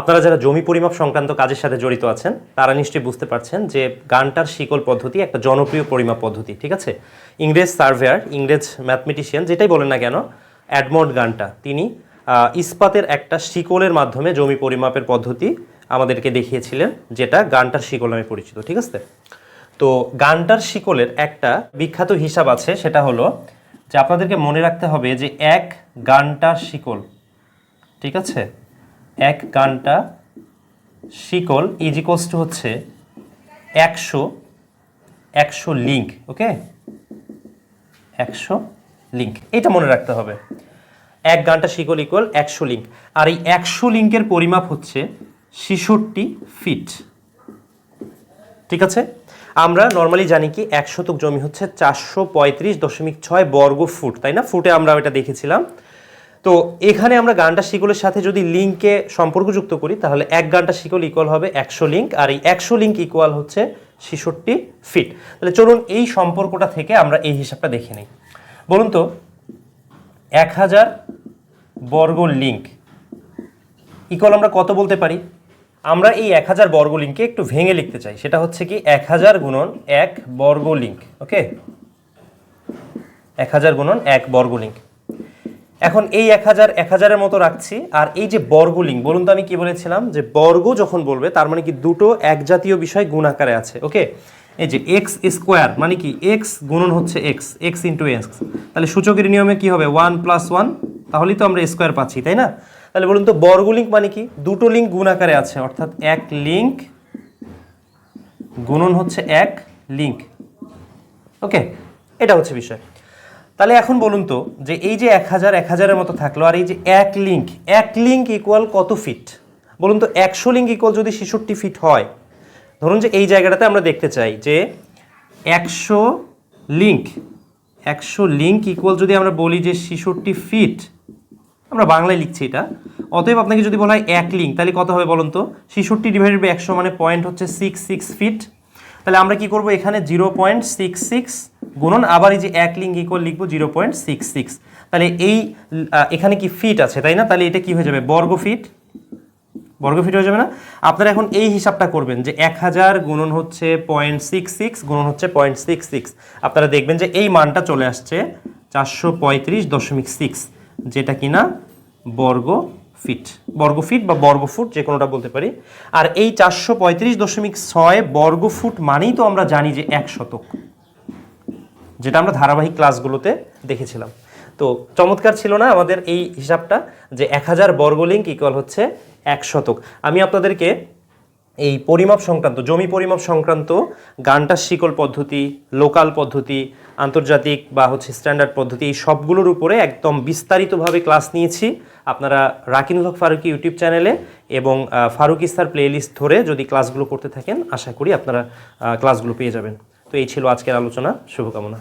আপনারা যারা জমি পরিমাপ সংক্রান্ত কাজের সাথে জড়িত আছেন, তারা নিশ্চয়ই বুঝতে পারছেন যে গানটার শিকল পদ্ধতি একটা জনপ্রিয় পরিমাপ পদ্ধতি, ঠিক আছে? ইংরেজ সার্ভেয়ার, ইংরেজ ম্যাথমেটিশিয়ান, যেটাই বলেন না কেন, অ্যাডমন্ড গানটা। তিনি ইস্পাতের একটা শিকলের মাধ্যমে জমি পরিমাপের পদ্ধতি আমাদেরকে দেখিয়েছিলেন, যেটা গানটার শিকল নামে পরিচিত, ঠিক আছে? তো গানটার শিকলের একটা বিখ্যাত হিসাব আছে, সেটা হলো যে আপনাদেরকে মনে রাখতে হবে যে এক গানটার শিকল, ঠিক আছে? এক গানটা শিকল ইজিকোস টু হচ্ছে একশো একশো লিঙ্ক ওকে একশো লিঙ্ক এটা মনে রাখতে হবে। এক গানটা শিকল ইকুয়াল একশো লিঙ্ক আর এই একশো লিঙ্কের পরিমাপ হচ্ছে ছেষট্টি ফিট ঠিক আছে? আমরা নর্মালি জানি কি এক শতক জমি হচ্ছে চারশো পঁয়ত্রিশ দশমিক ছয় বর্গ ফুট, তাই না? ফুটে আমরা এটা দেখেছিলাম। তো এখানে আমরা গানটা শিকলের সাথে যদি লিঙ্কে সম্পর্কযুক্ত করি, তাহলে এক গানটা শিকল ইকুয়াল হবে একশো লিঙ্ক আর এই একশো লিঙ্ক ইকুয়াল হচ্ছে ছেষট্টি ফিট তাহলে চলুন এই সম্পর্কটা থেকে আমরা এই হিসাবটা দেখে নিই। বলুন তো, এক হাজার বর্গ লিঙ্ক ইকুয়াল আমরা কত বলতে পারি? আমরা এই এক হাজার বর্গ লিঙ্ককে একটু ভেঙে লিখতে চাই। সেটা হচ্ছে কি, এক হাজার গুণন এক বর্গ লিঙ্ক ওকে এক হাজার গুণন এক বর্গ লিঙ্ক এখন এই এক হাজার, এক হাজারের মতো রাখছি। আর এই যে বর্গ লিঙ্ক, বলুন তো আমি কি বলেছিলাম? যে বর্গ যখন বলবে, তার মানে কি দুটো এক জাতীয় বিষয় গুণ আকারে আছে, ওকে? এই যে এক্স স্কোয়ার মানে কি এক্স গুণন হচ্ছে এক্স এক্স ইন্টু এক্স তাহলে সূচকের নিয়মে কি হবে? ওয়ান প্লাস ওয়ান তাহলেই তো আমরা স্কোয়ার পাচ্ছি, তাই না? তাহলে বলুন তো, বর্গ লিঙ্ক মানে কি? দুটো লিঙ্ক গুণ আকারে আছে, অর্থাৎ এক লিঙ্ক গুণন হচ্ছে এক লিঙ্ক। ওকে? এটা হচ্ছে বিষয়। তাহলে এখন বলুন তো যে এই যে এক হাজার, এক হাজারের মতো থাকল আর এই যে এক লিঙ্ক এক লিঙ্ক ইকুয়াল কত ফিট বলুন তো একশো লিঙ্ক ইকুয়াল যদি ছেষট্টি ফিট হয়, ধরুন যে এই জায়গাটাতে আমরা দেখতে চাই যে একশো লিঙ্ক একশো লিঙ্ক ইকুয়াল যদি আমরা বলি যে ছেষট্টি ফিট আমরা বাংলায় লিখছি এটা, অতএব আপনাকে যদি বলা হয় এক লিঙ্ক তাহলে কত হবে বলুন তো? ছেষট্টি ডিভাইডেড বাই একশো মানে পয়েন্ট হচ্ছে সিক্স সিক্স ফিট তাহলে আমরা কি করব এখানে জিরো পয়েন্ট সিক্স সিক্স গুণন, আবার এই যে এক লিঙ্ক ইকুয়াল লিখব জিরো পয়েন্ট সিক্স সিক্স তাহলে এই এখানে কি ফিট আছে, তাই না? তাহলে এটা কি হয়ে যাবে? বর্গ ফিট বর্গ ফিট হয়ে যাবে না? আপনারা এখন এই হিসাবটা করবেন যে এক হাজার গুণন হচ্ছে পয়েন্ট সিক্স সিক্স গুণন হচ্ছে পয়েন্ট সিক্স সিক্স আপনারা দেখবেন যে এই মানটা চলে আসছে চারশো পঁয়ত্রিশ দশমিক সিক্স যেটা কিনা বর্গ ফিট বর্গ ফিট বা বর্গ ফুট যে কোনোটা বলতে পারি। আর এই চারশো পঁয়ত্রিশ দশমিক ছয় বর্গ ফুট মানেই তো আমরা জানি যে এক শতক। যেটা আমরা ধারাবাহিক ক্লাসগুলোতে দেখেছিলাম। তো চমৎকার ছিল না আমাদের এই হিসাবটা যে এক হাজার বর্গলিঙ্ক ইকুয়াল হচ্ছে এক শতক। আমি আপনাদেরকে এই পরিমাপ সংক্রান্ত, জমি পরিমাপ সংক্রান্ত গানটার শিকল পদ্ধতি, লোকাল পদ্ধতি, আন্তর্জাতিক বা হচ্ছে স্ট্যান্ডার্ড পদ্ধতি এই সবগুলোর উপরে একদম বিস্তারিতভাবে ক্লাস নিয়েছি। আপনারা রাকিনুল হক ফারুকি ইউটিউব চ্যানেলে এবং ফারুক ইস্তার প্লেলিস্ট ধরে যদি ক্লাসগুলো করতে থাকেন, আশা করি আপনারা ক্লাসগুলো পেয়ে যাবেন। তো এই ছিল আজকের আলোচনা। শুভকামনা।